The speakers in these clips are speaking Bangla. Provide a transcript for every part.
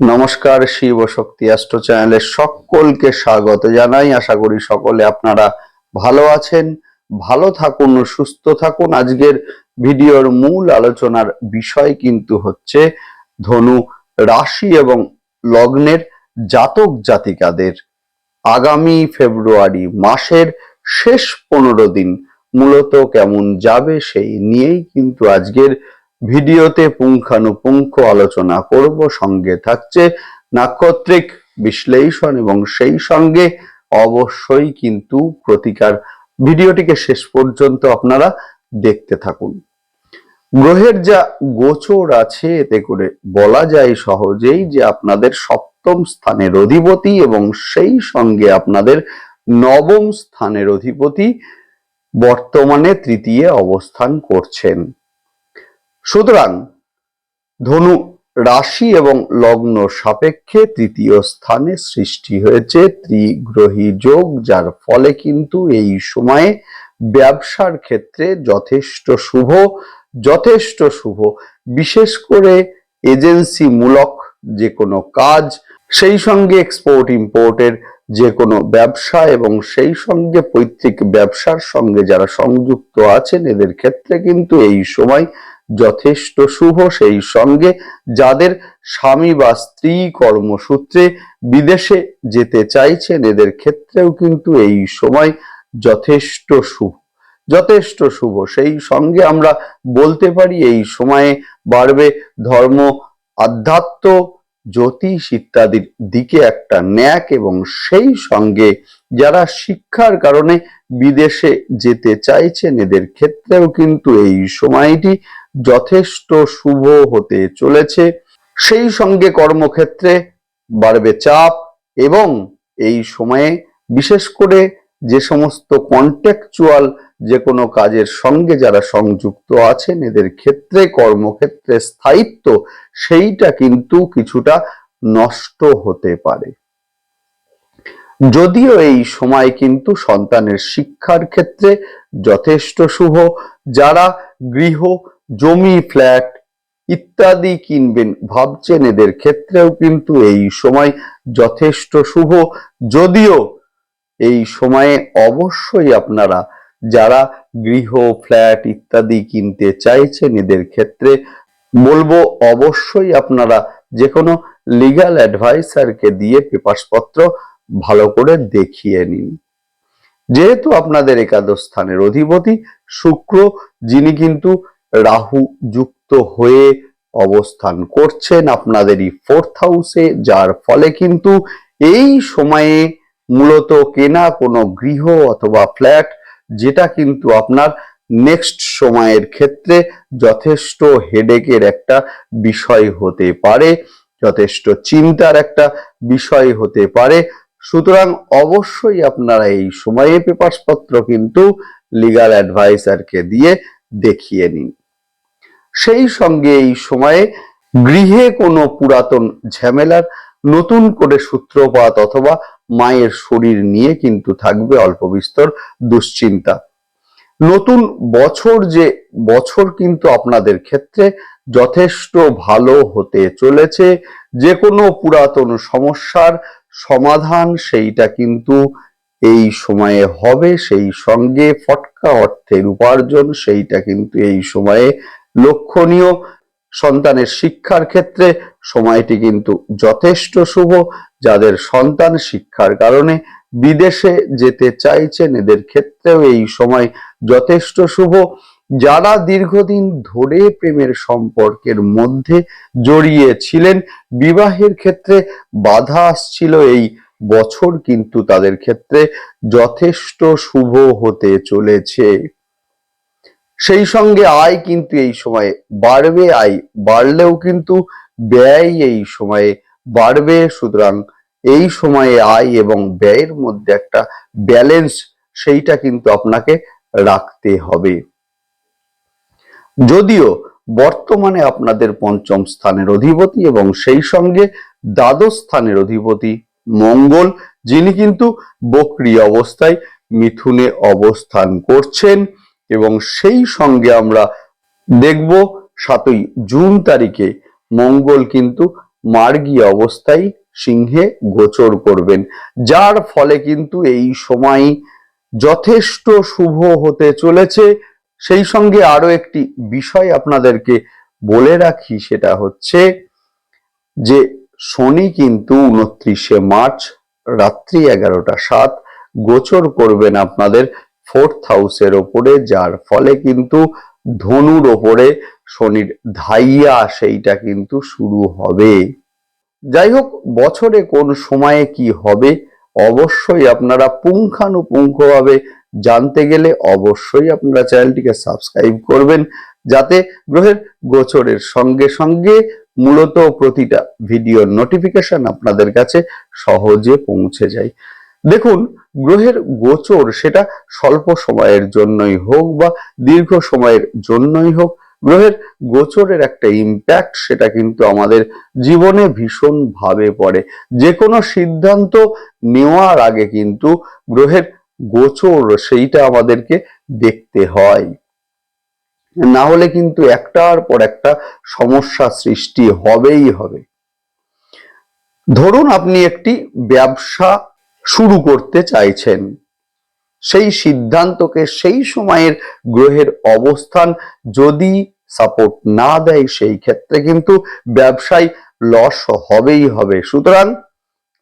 নমস্কার, শিব শক্তি অ্যাস্ট্রো চ্যানেলের সকলকে স্বাগত জানাই। আশা করি সকলে আপনারা ভালো আছেন, ভালো থাকুন, সুস্থ থাকুন। আজকের ভিডিওর মূল আলোচনার বিষয় কিন্তু হচ্ছে ধনু রাশি এবং লগ্নের জাতক জাতিকাদের আগামী ফেব্রুয়ারি মাসের শেষ পনেরো দিন মূলত কেমন যাবে সেই নিয়েই কিন্তু আজকের ভিডিওতে পুঙ্খানুপুঙ্খ আলোচনা করব। সঙ্গে থাকছে নাক্ষত্রিক বিশ্লেষণ এবং সেই সঙ্গে অবশ্যই কিন্তু প্রতিকার। ভিডিওটিকে শেষ পর্যন্ত আপনারা দেখতে থাকুন। গ্রহের যা গোচর আছে, এতে করে বলা যায় সহজেই যে আপনাদের সপ্তম স্থানের অধিপতি এবং সেই সঙ্গে আপনাদের নবম স্থানের অধিপতি বর্তমানে তৃতীয় অবস্থান করছেন। সুতরাং ধনু রাশি এবং লগ্ন সাপেক্ষে তৃতীয় স্থানে সৃষ্টি হয়েছে ত্রিগ্রহী যোগ, যার ফলে কিন্তু এই সময়ে ব্যবসার ক্ষেত্রে যথেষ্ট শুভ যথেষ্ট শুভ। বিশেষ করে এজেন্সি মূলক যে কোনো কাজ, সেই সঙ্গে এক্সপোর্ট ইম্পোর্টের যে কোনো ব্যবসা এবং সেই সঙ্গে পৈতৃক ব্যবসার সঙ্গে যারা সংযুক্ত আছেন, এদের ক্ষেত্রে কিন্তু এই সময় যথেষ্ট শুভ সেই সঙ্গে যাদের স্বামী বা স্ত্রী কর্মসূত্রে বিদেশে যেতে চাইছেন, এদের ক্ষেত্রেও কিন্তু এই সময় যথেষ্ট শুভ। যথেষ্ট শুভ। সেই সঙ্গে আমরা বলতে পারি, এই সময়ে বাড়বে ধর্ম, আধ্যাত্ম, জ্যোতিষ ইত্যাদির দিকে একটা ন্যাক এবং সেই সঙ্গে যারা শিক্ষার কারণে বিদেশে যেতে চাইছেন, এদের ক্ষেত্রেও কিন্তু এই সময়টি যথেষ্ট শুভ হতে চলেছে। সেই সঙ্গে কর্মক্ষেত্রে বাড়বে চাপ এবং এই সময়ে বিশেষ করে যে সমস্ত কন্ট্যাকচুয়াল যে কোনো কাজের সঙ্গে যারা সংযুক্ত আছেন, এদের ক্ষেত্রে কর্মক্ষেত্রে স্থায়িত্ব, সেইটা কিন্তু কিছুটা নষ্ট হতে পারে। যদিও এই সময় কিন্তু সন্তানের শিক্ষার ক্ষেত্রে যথেষ্ট শুভ। যারা গৃহ জমি, ফ্ল্যাট ইত্যাদি কিনবেন, ভাবছেন এদের ক্ষেত্রেও কিন্তু এই সময় যথেষ্ট শুভ। যদিও এই সময়ে অবশ্যই আপনারা যারা গৃহ, ফ্ল্যাট ইত্যাদি কিনতে চাইছেন এদের ক্ষেত্রে বলব, অবশ্যই আপনারা যে কোনো লিগ্যাল অ্যাডভাইসারকে দিয়ে পেপারসপত্র ভালো করে দেখিয়ে নিন। যেহেতু আপনাদের একাদশ স্থানের অধিপতি শুক্র, যিনি কিন্তু রাহু যুক্ত হয়ে অবস্থান করছেন আপনাদেরই ফোর্থ হাউসে যার ফলে কিন্তু এই সময়ে মূলত কেনা কোনো গৃহ অথবা ফ্ল্যাট যেটা কিন্তু আপনার নেক্সট সময়ের ক্ষেত্রে যথেষ্ট হেডেকের একটা বিষয় হতে পারে, যথেষ্ট চিন্তার একটা বিষয় হতে পারে। সুতরাং অবশ্যই আপনারা এই সময়ে পেপারসপত্র কিন্তু লিগাল অ্যাডভাইসারকে দিয়ে দেখিয়ে নিন। সেই সঙ্গে এই সময়ে গৃহে কোনো পুরাতন ঝামেলার নতুন করে সূত্রপাত অথবা মায়ের শরীর নিয়ে কিন্তু থাকবে অল্প বিস্তর দুশ্চিন্তা। নতুন বছর যে বছর কিন্তু আপনাদের ক্ষেত্রে যথেষ্ট ভালো হতে চলেছে। যে কোনো পুরাতন সমস্যার সমাধান সেইটা কিন্তু এই সময়ে হবে, সেই সঙ্গে ফটকা অর্থের উপার্জন, সেইটা কিন্তু এই সময়ে লক্ষণীয়। সন্তানের শিক্ষার ক্ষেত্রে সময়টি কিন্তু যথেষ্ট শুভ। যাদের সন্তান শিক্ষার কারণে বিদেশে যেতে চাইছেন, এদের ক্ষেত্রেও এই সময় যথেষ্ট শুভ। যারা দীর্ঘদিন ধরে প্রেমের সম্পর্কের মধ্যে জড়িয়ে ছিলেন, বিবাহের ক্ষেত্রে বাধা আসছিল এই বছর কিন্তু তাদের ক্ষেত্রে যথেষ্ট শুভ হতে চলেছে। সেই সঙ্গে আয় কিন্তু এই সময়ে বাড়বে, আয় বাড়লেও কিন্তু ব্যয় এই সময়ে বাড়বে। সুতরাং এই সময়ে আয় এবং ব্যয়ের মধ্যে একটা ব্যালেন্স সেইটা কিন্তু আপনাকে রাখতে হবে। যদিও বর্তমানে আপনাদের পঞ্চম স্থানের অধিপতি এবং সেই সঙ্গে দ্বাদশ স্থানের অধিপতি মঙ্গল, যিনি কিন্তু বক্রি অবস্থায় মিথুনে অবস্থান করছেন এবং সেই সঙ্গে আমরা দেখব সাতই জুন তারিখে মঙ্গল কিন্তু মার্গী অবস্থায় সিংহে গোচর করবেন। যার ফলে কিন্তু এই সময় যথেষ্ট শুভ হতে চলেছে। সেই সঙ্গে আরও একটি বিষয় আপনাদেরকে বলে রাখি, সেটা হচ্ছে যে শনি কিন্তু উনত্রিশে মার্চ রাত্রি এগারোটা সাত গোচর করবেন আপনাদের ফোর্থ হাউসের ওপরে, যার ফলে কিন্তু ধনুর ওপরে শনির ধাইয়া সেইটা কিন্তু শুরু হবে। যাই হোক, বছরে কোন সময়ে কি হবে অবশ্যই আপনারা পুঙ্খানুপুঙ্খভাবে জানতে গেলে অবশ্যই আপনারা চ্যানেলটিকে সাবস্ক্রাইব করবেন, যাতে গ্রহের গোচরের সঙ্গে সঙ্গে মূলত প্রতিটা ভিডিওর নোটিফিকেশন আপনাদের কাছে সহজে পৌঁছে যায়। দেখুন, গ্রহের গোচর সেটা স্বল্প সময়ের জন্যই হোক বা দীর্ঘ সময়ের জন্যই হোক, গ্রহের গোচরের একটা ইম্প্যাক্ট সেটা কিন্তু আমাদের জীবনে ভীষণ ভাবে পড়ে। যে কোনো সিদ্ধান্ত নেওয়ার আগে কিন্তু গ্রহের গোচর সেইটা আমাদেরকে দেখতে হয়। না হলে কিন্তু একটার পর একটা সমস্যা সৃষ্টি হবেই হবে। ধরুন আপনি একটি ব্যবসা শুরু করতে চাইছেন। সেই সিদ্ধান্তকে সেই সময়ের গ্রহের অবস্থান যদি সাপোর্ট না দেয় সেই ক্ষেত্রে কিন্তু ব্যবসায় লস হবেই হবে। সুতরাং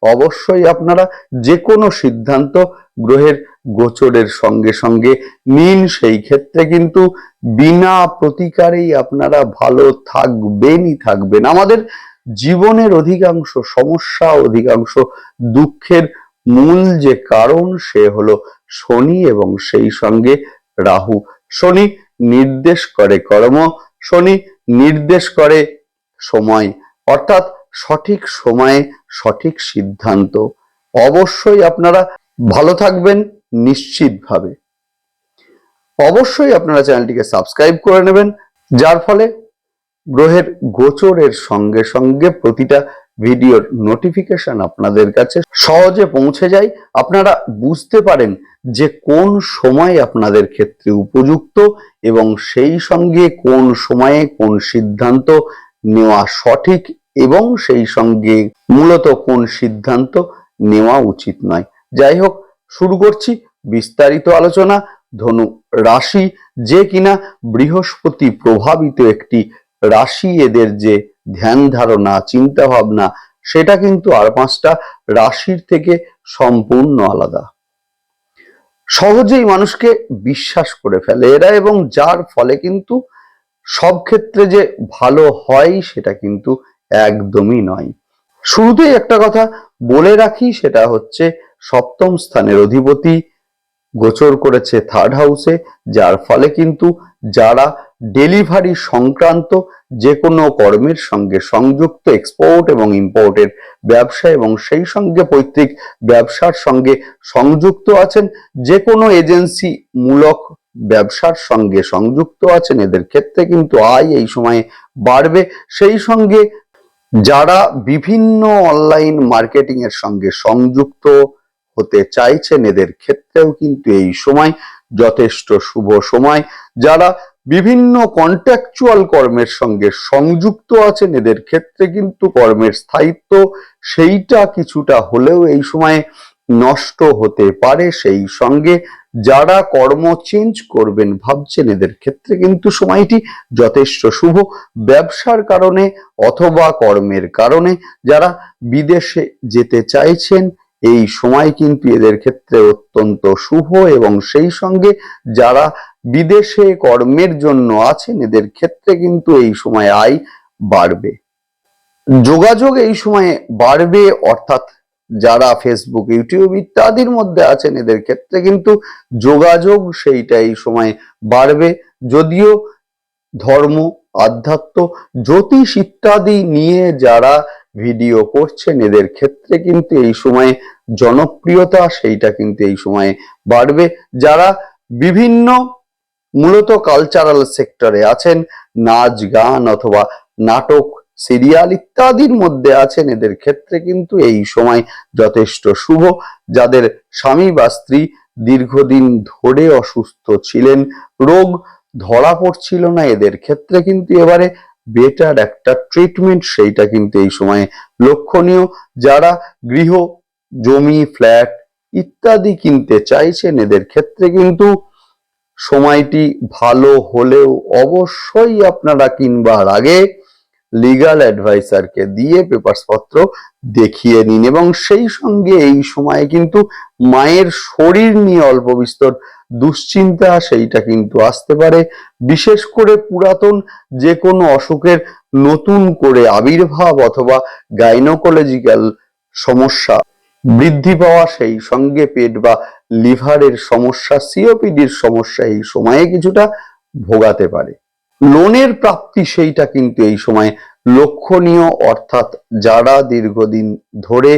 অবশ্যই আপনারা যে কোনো সিদ্ধান্ত গ্রহের গোচরের সঙ্গে সঙ্গে নিন। সেই ক্ষেত্রে কিন্তু বিনা প্রতিকারেই আপনারা ভালো থাকবেনই থাকবেন। আমাদের জীবনের অধিকাংশ সমস্যা অধিকাংশ দুঃখের মূল যে কারণ, সে হলো শনি এবং সেই সঙ্গে রাহু। শনি নির্দেশ করে কর্ম, শনি নির্দেশ করে সময়। অর্থাৎ সঠিক সময়ে সঠিক সিদ্ধান্ত। অবশ্যই আপনারা ভালো থাকবেন। নিশ্চিতভাবে। অবশ্যই আপনারা চ্যানেলটিকে সাবস্ক্রাইব করে নেবেন, যার ফলে গ্রহের গোচরের সঙ্গে সঙ্গে প্রতিটা ভিডিওর নোটিফিকেশন আপনাদের কাছে সহজে পৌঁছে যায়। আপনারা বুঝতে পারেন যে কোন সময় আপনাদের ক্ষেত্রে উপযুক্ত এবং সেই সঙ্গে কোন সময়ে কোন সিদ্ধান্ত নেওয়া সঠিক এবং সেই সঙ্গে মূলত কোন সিদ্ধান্ত নেওয়া উচিত নয়। যাই হোক শুরু করছি বিস্তারিত আলোচনা। ধনু, রাশি যে কিনা বৃহস্পতি প্রভাবিত একটি রাশি এদের যে ধ্যান ধারণা, চিন্তা ভাবনা, সেটা কিন্তু আর পাঁচটা রাশির থেকে সম্পূর্ণ আলাদা। সহজেই মানুষকে বিশ্বাস করে ফেলে এরা এবং যার ফলে কিন্তু সব ক্ষেত্রে যে ভালো হয় সেটা কিন্তু একদমই নয়। শুরুতেই একটা কথা বলে রাখি, সেটা হচ্ছে সপ্তম স্থানের অধিপতি গোচর করেছে থার্ড হাউসে যার ফলে কিন্তু যারা ডেলিভারি সংক্রান্ত যে কোনো কর্মের সঙ্গে সংযুক্ত এক্সপোর্ট এবং ইম্পোর্টের ব্যবসা এবং সেই সঙ্গে পৈতৃক ব্যবসার সঙ্গে সংযুক্ত আছেন যে কোনো এজেন্সি মূলক ব্যবসার সঙ্গে সংযুক্ত আছেন, এদের ক্ষেত্রে কিন্তু আয় এই সময়ে বাড়বে। সেই সঙ্গে যারা বিভিন্ন অনলাইন মার্কেটিং এর সঙ্গে সংযুক্ত হতে চাইছেন, এদের ক্ষেত্রেও কিন্তু এই সময় যথেষ্ট শুভ সময়। যারা বিভিন্ন কন্ট্রাকচুয়াল কর্মের সঙ্গে সংযুক্ত আছেন, এদের ক্ষেত্রে কিন্তু কর্মের স্থায়িত্ব সেইটা কিছুটা হলেও এই সময়ে নষ্ট হতে পারে। সেই সঙ্গে যারা কর্ম চেঞ্জ করবেন, ভাবছেন, এদের ক্ষেত্রে কিন্তু সময়টি যথেষ্ট শুভ। ব্যবসার কারণে অথবা কর্মের কারণে যারা বিদেশে যেতে চাইছেন এই সময় কিন্তু এদের ক্ষেত্রে অত্যন্ত শুভ এবং সেই সঙ্গে যারা বিদেশে কর্মের জন্য আছেন, এদের ক্ষেত্রে কিন্তু এই সময় আয় বাড়বে। যোগাযোগ এই সময়ে বাড়বে, অর্থাৎ যারা ফেসবুক ইউটিউব ইত্যাদির মধ্যে আছেন, এদের ক্ষেত্রে কিন্তু যোগাযোগ সেইটা এই সময় বাড়বে। যদিও ধর্ম, আধ্যাত্ম, জ্যোতিষ ইত্যাদি নিয়ে যারা ভিডিও করছেন, এদের ক্ষেত্রে কিন্তু এই সময়ে জনপ্রিয়তা, সেইটা কিন্তু এই সময়ে বাড়বে। যারা বিভিন্ন মূলত কালচারাল সেক্টরে আছেন, নাচ, গান অথবা নাটক সিরিয়াল ইত্যাদির মধ্যে আছেন, এদের ক্ষেত্রে কিন্তু এই সময় যথেষ্ট শুভ। যাদের স্বামী বা স্ত্রী দীর্ঘদিন ধরে অসুস্থ ছিলেন, রোগ ধরা পড়ছিল না, এদের ক্ষেত্রে কিন্তু এবারে বেটার একটা ট্রিটমেন্ট সেইটা কিন্তু এই সময়ে লক্ষণীয়। যারা গৃহ, জমি ফ্ল্যাট ইত্যাদি কিনতে চাইছেন, এদের ক্ষেত্রে কিন্তু সময়টি ভালো হলেও অবশ্যই আপনারা কিনবার আগে লিগাল অ্যাডভাইসারকে দিয়ে পেপারস পত্র দেখিয়ে নিন এবং সেই সঙ্গে এই সময়ে কিন্তু মায়ের শরীর নিয়ে অল্প বিস্তর দুশ্চিন্তা সেইটা কিন্তু আসতে পারে। বিশেষ করে পুরাতন যে কোনো অসুখের নতুন করে আবির্ভাব অথবা গাইনোকোলজিক্যাল সমস্যা বৃদ্ধি পাওয়া সেই সঙ্গে পেট বা লিভারের সমস্যা সিওপিডির সমস্যা এই সময়ে কিছুটা ভোগাতে পারে। লোনের প্রাপ্তি সেইটা কিন্তু এই সময় লক্ষণীয়, অর্থাৎ যারা দীর্ঘদিন ধরে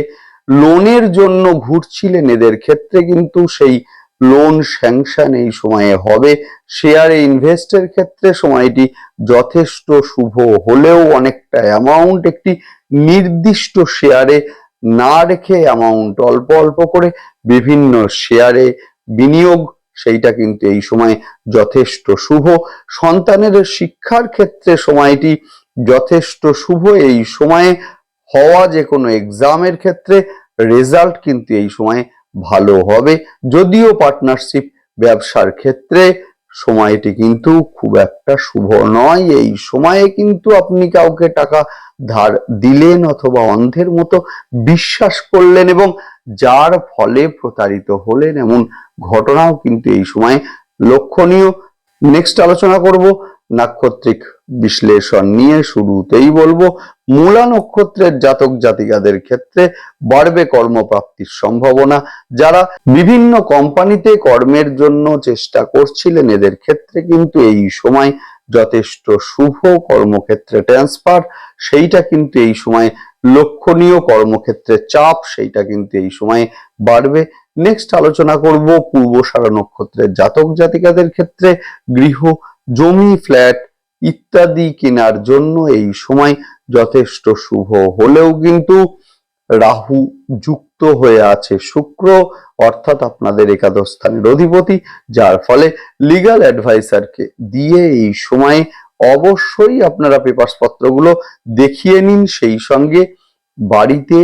লোনের জন্য ঘুরছিলেন, এদের ক্ষেত্রে কিন্তু সেই লোন স্যাংশন এই সময়ে হবে। শেয়ারে ইনভেস্টের ক্ষেত্রে সময়টি যথেষ্ট শুভ হলেও অনেকটা অ্যামাউন্ট একটি নির্দিষ্ট শেয়ারে না রেখে অ্যামাউন্ট অল্প অল্প করে বিভিন্ন শেয়ারে বিনিয়োগ সেইটা কিন্তু এই সময় যথেষ্ট শুভ। সন্তানের শিক্ষার ক্ষেত্রে সময়টি যথেষ্ট শুভ। এই সময়ে হওয়া যে কোনো এক্সামের ক্ষেত্রে রেজাল্ট কিন্তু এই সময় ভালো হবে। যদিও পার্টনারশিপ ব্যবসার ক্ষেত্রে সময়টি কিন্তু খুব একটা শুভ নয়। এই সময়ে কিন্তু আপনি কাউকে টাকা ধার দিলেন অথবা অন্ধের মতো বিশ্বাস করলেন এবং যার ফলে প্রতারিত হলেন এমন ঘটনাও কিন্তু এই সময় লক্ষণীয়। নেক্সট আলোচনা করব, নাক্ষত্রিক বিশ্লেষণ নিয়ে শুরুতেই বলব, মূলা নক্ষত্রের জাতক জাতিকাদের ক্ষেত্রে বাড়বে কর্মপ্রাপ্তির সম্ভাবনা। যারা বিভিন্ন কোম্পানিতে কর্মের জন্য চেষ্টা করছিলেন, এদের ক্ষেত্রে কিন্তু এই সময় যথেষ্ট শুভ কর্মক্ষেত্রে ট্রান্সফার সেইটা কিন্তু এই সময় লক্ষণীয় কর্মক্ষেত্রে চাপ, সেইটা কিন্তু এই সময় বাড়বে। নেক্সট আলোচনা করব পূর্বসারা নক্ষত্রের জাতক জাতিকাদের ক্ষেত্রে গৃহ, জমি, ফ্ল্যাট ইত্যাদি কেনার জন্য এই সময় যথেষ্ট শুভ। হলেও কিন্তু রাহু যুক্ত হয়ে আছে শুক্র, অর্থাৎ আপনাদের একাদশ স্থানের অধিপতি, যার ফলে লিগাল অ্যাডভাইসারকে দিয়ে এই সময়ে অবশ্যই আপনারা পেপার পত্রগুলো দেখিয়ে নিন। সেই সঙ্গে বাড়িতে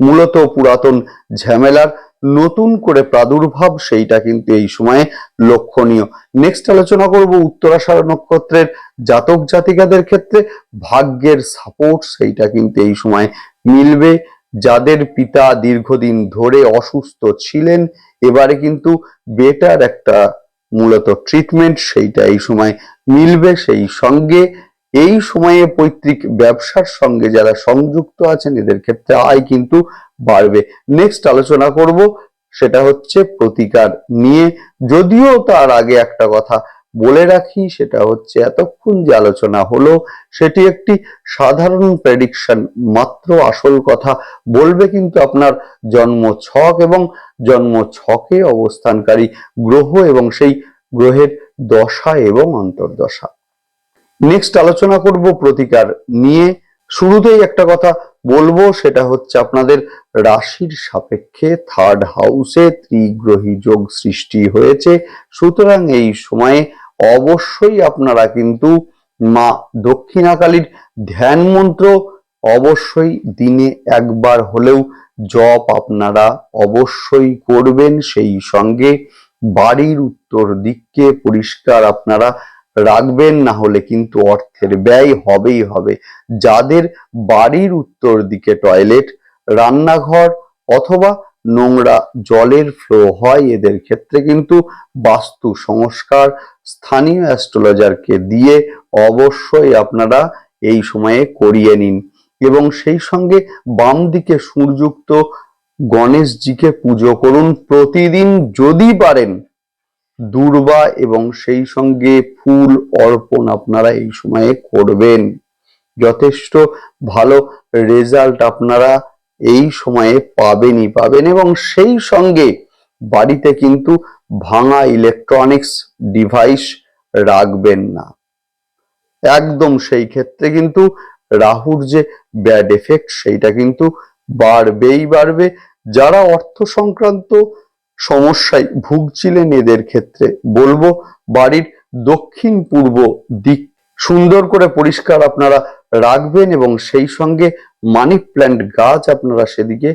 মূলত পুরাতন ঝামেলার নতুন করে প্রাদুর্ভাব সেইটা কিন্তু এই সময়ে লক্ষণীয়। নেক্সট আলোচনা করব উত্তরাষাঢ় নক্ষত্রের জাতক জাতিকাদের ক্ষেত্রে। ভাগ্যের সাপোর্ট সেইটা কিন্তু এই সময় মিলবে। যাদের পিতা দীর্ঘদিন ধরে অসুস্থ ছিলেন, এবারে কিন্তু বেটার একটা মূলত ট্রিটমেন্ট সেইটা এই সময় মিলবে সেই সঙ্গে। এই সময়ে পৈতৃক ব্যবসার সঙ্গে যারা সংযুক্ত আছেন, এদের ক্ষেত্রে আয় কিন্তু বাড়বে। নেক্সট আলোচনা করব, সেটা হচ্ছে প্রতিকার নিয়ে। যদিও তার আগে একটা কথা বলে রাখি, সেটা হচ্ছে এতক্ষণ যে আলোচনা হলো, সেটি একটি সাধারণ প্রেডিকশন মাত্র আসল কথা। বলবে কিন্তু আপনার জন্ম ছক এবং জন্ম ছকে অবস্থানকারী গ্রহ এবং সেই গ্রহের দশা এবং অন্তর্দশা। নেক্সট আলোচনা করব প্রতিকার নিয়ে। শুরুতেই একটা কথা বলব, সেটা হচ্ছে আপনাদের রাশির সাপেক্ষে থার্ড হাউসে ত্রিগ্রহী যোগ সৃষ্টি হয়েছে। সুতরাং এই সময়ে অবশ্যই আপনারা কিন্তু মা দক্ষিণাকালীর ধ্যান মন্ত্র অবশ্যই দিনে একবার হলেও জপ আপনারা অবশ্যই করবেন। সেই সঙ্গে বাড়ির উত্তর দিককে পরিষ্কার আপনারা রাখবেন না হলে কিন্তু অর্থের ব্যয় হবেই হবে। যাদের বাড়ির উত্তর দিকে টয়লেট রান্নাঘর অথবা নোংরা জলের ফ্লো হয়, এদের ক্ষেত্রে কিন্তু বাস্তু সংস্কার স্থানীয় অ্যাস্ট্রোলজারকে দিয়ে অবশ্যই আপনারা এই সময়ে করিয়ে নিন। এবং সেই সঙ্গে বাম দিকে সুরযুক্ত গণেশজিকে পুজো করুন প্রতিদিন যদি পারেন। দূর্বা এবং সেই সঙ্গে ফুল অর্পণ আপনারা এই সময়ে করবেন। যথেষ্ট ভালো রেজাল্ট আপনারা এই সময়ে পাবেনই পাবেন এবং সেই সঙ্গে বাড়িতে কিন্তু ভাঙা ইলেকট্রনিক্স ডিভাইস রাখবেন না। একদম সেই ক্ষেত্রে কিন্তু রাহুর যে ব্যাড এফেক্ট সেইটা কিন্তু বাড়বেই বাড়বে। যারা অর্থ সংক্রান্ত সমস্যায় ভুগছিলেন এদের ক্ষেত্রে। বলব, বাড়ির দক্ষিণ পূর্ব দিক সুন্দর করে পরিষ্কার আপনারা রাখবেন এবং সেই সঙ্গে মানি প্ল্যান্ট গাছ আপনারা সেদিকে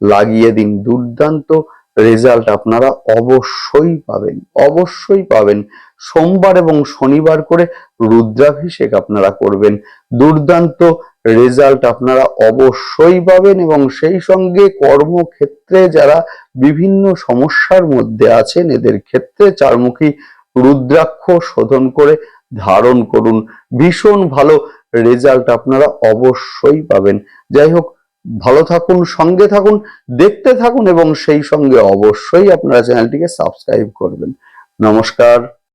লাগিয়ে দিন। দুর্দান্ত রেজাল্ট আপনারা অবশ্যই পাবেন অবশ্যই পাবেন। সোমবার এবং শনিবার করে রুদ্রাভিষেক আপনারা করবেন। দুর্দান্ত রেজাল্ট আপনারা অবশ্যই পাবেন এবং সেই সঙ্গে কর্মক্ষেত্রে যারা বিভিন্ন সমস্যার মধ্যে আছেন, এদের ক্ষেত্রে চারমুখী রুদ্রাক্ষ শোধন করে ধারণ করুন। ভীষণ ভালো রেজাল্ট আপনারা অবশ্যই পাবেন। যাই হোক ভালো থাকুন, সঙ্গে থাকুন, দেখতে থাকুন এবং সেই সঙ্গে অবশ্যই আপনারা চ্যানেলটিকে সাবস্ক্রাইব করবেন। নমস্কার।